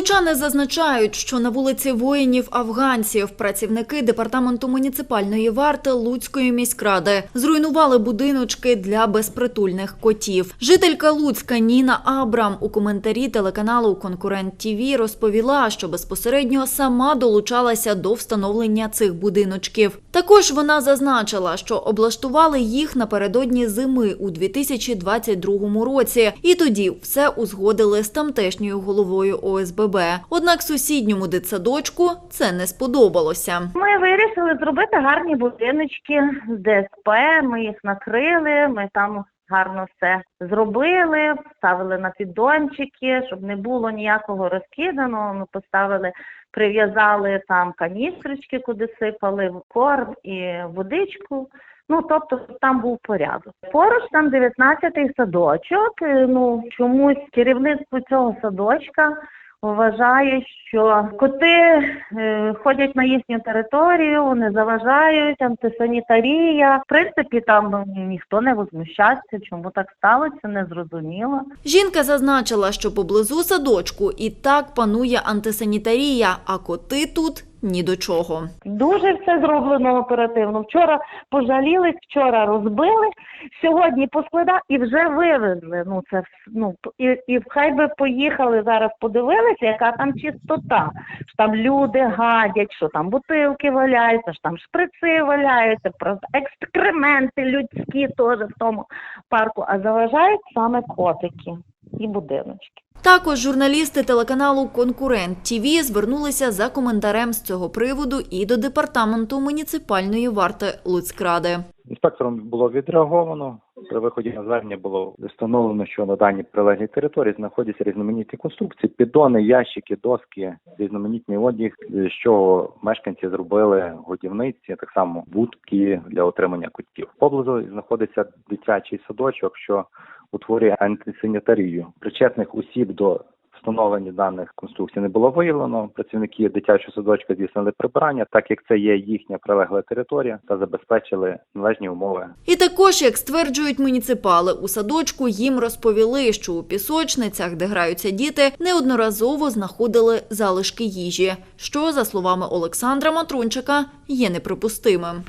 Лучани зазначають, що на вулиці воїнів-афганців працівники департаменту муніципальної варти Луцької міськради зруйнували будиночки для безпритульних котів. Жителька Луцька Ніна Абрам у коментарі телеканалу Конкурент ТІВІ розповіла, що безпосередньо сама долучалася до встановлення цих будиночків. Також вона зазначила, що облаштували їх напередодні зими у 2022 році, і тоді все узгодили з тамтешньою головою ОСББ. Однак сусідньому дитсадочку це не сподобалося. Ми вирішили зробити гарні будиночки з ДСП. Ми їх накрили. Ми там гарно все зробили, поставили на піддончики, щоб не було ніякого розкиданого. Ми поставили, прив'язали там каністрочки, куди сипали корм і водичку. Ну, тобто там був порядок. Поруч там 19-й садочок. Е, Ну чомусь керівництво цього садочка вважає, що коти е, ходять на їхню територію, не заважають, антисанітарія. В принципі, там ніхто не возмущається. Чому так сталося, не зрозуміло. Жінка зазначила, що поблизу садочку і так панує антисанітарія, а коти тут ні до чого. Дуже все зроблено оперативно. Вчора пожалілись, вчора розбили, сьогодні поскладали і вже вивезли. Ну це ну і, і хай би поїхали зараз, подивилися, яка там чистота. Що там люди гадять, що там бутилки валяються, що там шприци валяються, просто екскременти людські теж в тому парку. А заважають саме котики і будиночки. Також журналісти телеканалу Конкурент ТІВІ звернулися за коментарем з цього приводу і до департаменту муніципальної варти Луцькради. Інспектором було відреаговано. При виході на звернення було встановлено, що на даній прилеглій території знаходяться різноманітні конструкції, піддони, ящики, доски, різноманітний одяг, чого мешканці зробили годівниці, так само будки для отримання котів. Поблизу знаходиться дитячий садочок, що утворює антисанітарію. Причетних осіб до встановлення даних конструкцій не було виявлено. Працівники дитячого садочка здійснили прибирання, так як це є їхня прилегла територія, та забезпечили належні умови І також, як стверджують муніципали, у садочку їм розповіли, що у пісочницях, де граються діти, неодноразово знаходили залишки їжі, що, за словами Олександра Матрунчика, є неприпустимим.